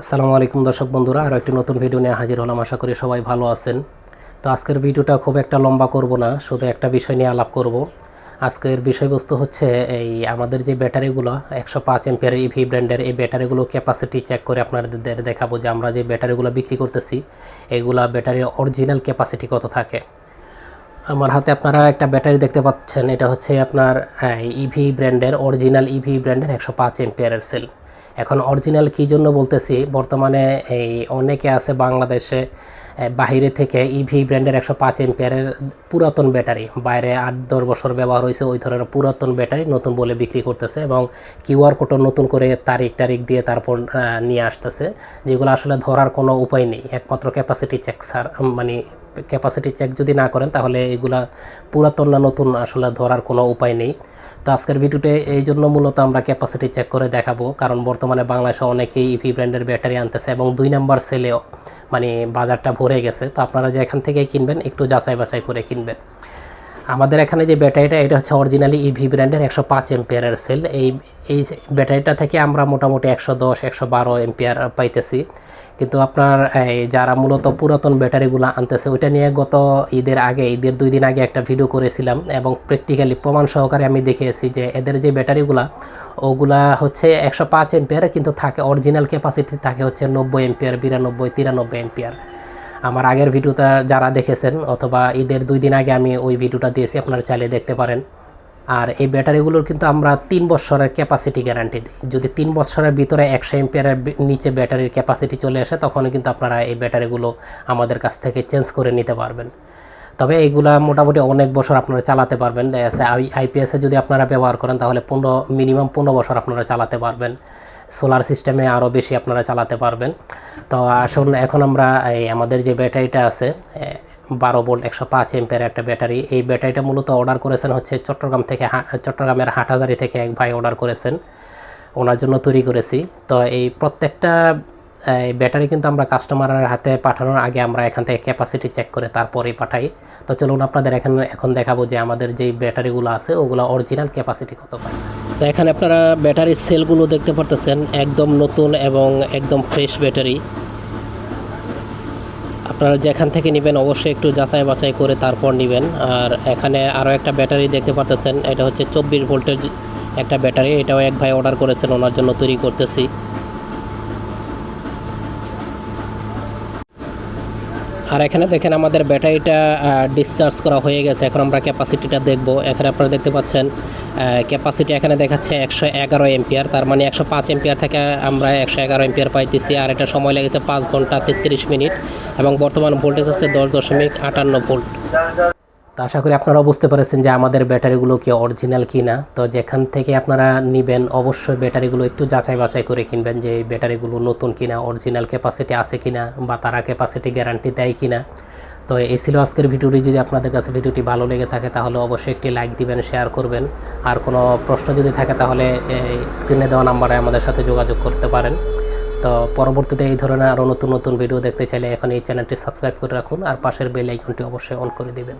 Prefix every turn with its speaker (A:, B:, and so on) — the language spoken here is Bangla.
A: আসসালামু আলাইকুম দর্শক বন্ধুরা আরও একটি নতুন ভিডিও নিয়ে হাজির হলাম। আশা করি সবাই ভালো আছেন। তো আজকের ভিডিওটা খুব একটা লম্বা করব না, শুধু একটা বিষয় নিয়ে আলাপ করব। আজকের বিষয়বস্তু হচ্ছে এই আমাদের যে ব্যাটারিগুলো একশো পাঁচ এমপিয়ার ইভি ব্র্যান্ডের এই ব্যাটারিগুলো ক্যাপাসিটি চেক করে আপনাদের দেখাবো যে আমরা যে ব্যাটারিগুলো বিক্রি করতেছি এইগুলা ব্যাটারির অরিজিনাল ক্যাপাসিটি কত থাকে। আমার হাতে আপনারা একটা ব্যাটারি দেখতে পাচ্ছেন, এটা হচ্ছে আপনার ইভি ব্র্যান্ডের অরিজিনাল ইভি ব্র্যান্ডের একশো পাঁচ এমপিয়ারের সেল এখন অরিজিনাল কী জন্য বলতেছি? বর্তমানে এই অনেকে আছে বাংলাদেশে বাহিরে থেকে ইভি ব্র্যান্ডের একশো পাঁচ এমপিয়ারের পুরাতন ব্যাটারি। বাইরে আট দশ বছর ব্যবহার হয়েছে ওই ধরনের পুরাতন ব্যাটারি, নতুন বলে বিক্রি করতেছে এবং কিউআর কোডও নতুন করে তারিখ টারিখ দিয়ে তারপর নিয়ে আসতেছে, যেগুলো আসলে ধরার কোনো উপায় নেই। একমাত্র ক্যাপাসিটি চেক সার মানে ক্যাপাসিটি চেক যদি না করেন, তাহলে এগুলা পুরাতন না নতুন আসলে ধরার কোনো উপায় নেই। তো আজকের ভিডিওতে এই জন্য মূলত আমরা ক্যাপাসিটি চেক করে দেখাবো, কারণ বর্তমানে বাংলাদেশে অনেকেই ইভি ব্র্যান্ডের ব্যাটারি আনতেছে এবং দুই নাম্বার সেলেও মানে বাজারটা ভরে গেছে। তো আপনারা যে এখান থেকে কিনবেন, একটু যাচাই বাছাই করে কিনবেন। আমাদের এখানে যে ব্যাটারিটা, এটা হচ্ছে অরিজিনালি ইভি ব্র্যান্ডের একশো পাঁচ এম্পিয়ারের সেল এই এই ব্যাটারিটা থেকে আমরা মোটামুটি একশো দশ, একশো বারো এম্পিয়ার পাইতেছি। কিন্তু আপনার, এই যারা মূলত পুরাতন ব্যাটারিগুলো আনতেছে, ওইটা নিয়ে গত ঈদের আগে, ঈদের দুই দিন আগে একটা ভিডিও করেছিলাম এবং প্র্যাকটিক্যালি প্রমাণ সহকারে আমি দেখেছি যে এদের যে ব্যাটারিগুলা, ওগুলা হচ্ছে একশো পাঁচ এম্পিয়ার কিন্তু থাকে অরিজিনাল ক্যাপাসিটি থাকে হচ্ছে নব্বই এম্পিয়ার, বিরানব্বই, তিরানব্বই এম্পিয়ার। আমার আগের ভিডিওটা যারা দেখেছেন, অথবা ঈদের দুই দিন আগে আমি ওই ভিডিওটা দিয়েছি, আপনারা চাইলে দেখতে পারেন। আর এই ব্যাটারিগুলোর কিন্তু আমরা তিন বছরের ক্যাপাসিটি গ্যারান্টি দিই। যদি তিন বছরের ভিতরে একশো এম্পিয়ারের নিচে ব্যাটারির ক্যাপাসিটি চলে আসে, তখনই কিন্তু আপনারা এই ব্যাটারিগুলো আমাদের কাছ থেকে চেঞ্জ করে নিতে পারবেন। তবে এইগুলা মোটামুটি অনেক বছর আপনারা চালাতে পারবেন। আইপিএসে যদি আপনারা ব্যবহার করেন, তাহলে পনেরো মিনিমাম পনেরো বছর আপনারা চালাতে পারবেন। সোলার সিস্টেমে আরও বেশি আপনারা চালাতে পারবেন। তো আসুন, এখন আমরা এই আমাদের যে ব্যাটারিটা আছে বারো ভোল্ট, একশো পাঁচ এম্পের একটা ব্যাটারি। এই ব্যাটারিটা মূলত অর্ডার করেছেন হচ্ছে চট্টগ্রাম থেকে চট্টগ্রামের হাটহাজারি থেকে এক ভাই অর্ডার করেছেন। ওনার জন্য তৈরি করেছি। তো এই প্রত্যেকটা এই ব্যাটারি কিন্তু আমরা কাস্টমারের হাতে পাঠানোর আগে আমরা এখান থেকে ক্যাপাসিটি চেক করে তারপরেই পাঠাই। তো চলুন আপনাদের এখানে, এখন দেখাবো যে আমাদের যেই ব্যাটারিগুলো আছে, ওগুলো অরিজিনাল ক্যাপাসিটি কত পায়। তো এখানে আপনারা ব্যাটারির সেলগুলো দেখতে পারতেছেন, একদম নতুন এবং একদম ফ্রেশ ব্যাটারি। আপনারা যেখান থেকে নেবেন অবশ্যই একটু যাচাই বাছাই করে তারপর নেবেন। আর এখানে আরও একটা ব্যাটারি দেখতে পারতেছেন, এটা হচ্ছে চব্বিশ ভোল্টের একটা ব্যাটারি, এটাও এক ভাই অর্ডার করেছেন, ওনার জন্য তৈরি করতেছি। আর এখানে দেখেন আমাদের ব্যাটারিটা ডিসচার্জ করা হয়ে গেছে। এখন আমরা ক্যাপাসিটিটা দেখব। এখানে আপনারা দেখতে পাচ্ছেন ক্যাপাসিটি এখানে দেখাচ্ছে একশো এগারো এম্পিয়ার তার মানে একশো পাঁচ এম্পিয়ার থেকে আমরা একশো এগারো এম্পিয়ার পাইতেছি। আর এটা সময় লেগেছে পাঁচ ঘণ্টা তেত্রিশ মিনিট এবং বর্তমান ভোল্টেজ আছে দশ দশমিক আটান্ন ভোল্ট। তো আশা করি আপনারাও বুঝতে পেরেছেন যে আমাদের ব্যাটারিগুলো কি অরিজিনাল কি না তো যেখান থেকে আপনারা নেবেন, অবশ্যই ব্যাটারিগুলো একটু যাচাই বাছাই করে কিনবেন যে ব্যাটারিগুলো নতুন কিনা অরিজিনাল ক্যাপাসিটি আছে কিনা বা তারা ক্যাপাসিটি গ্যারান্টি দেয় কিনা। তো এই ছিল আজকের ভিডিওটি। যদি আপনাদের কাছে ভিডিওটি ভালো লেগে থাকে, তাহলে অবশ্যই একটি লাইক দিবেন শেয়ার করবেন। আর কোনো প্রশ্ন যদি থাকে, তাহলে স্ক্রিনে দেওয়া নাম্বারে আমাদের সাথে যোগাযোগ করতে পারেন। তো পরবর্তীতে এই ধরনের আরও নতুন নতুন ভিডিও দেখতে চাইলে এখন এই চ্যানেলটি সাবস্ক্রাইব করে রাখুন। আর পাশের বেল আইকনটি অবশ্যই অন করে দিবেন।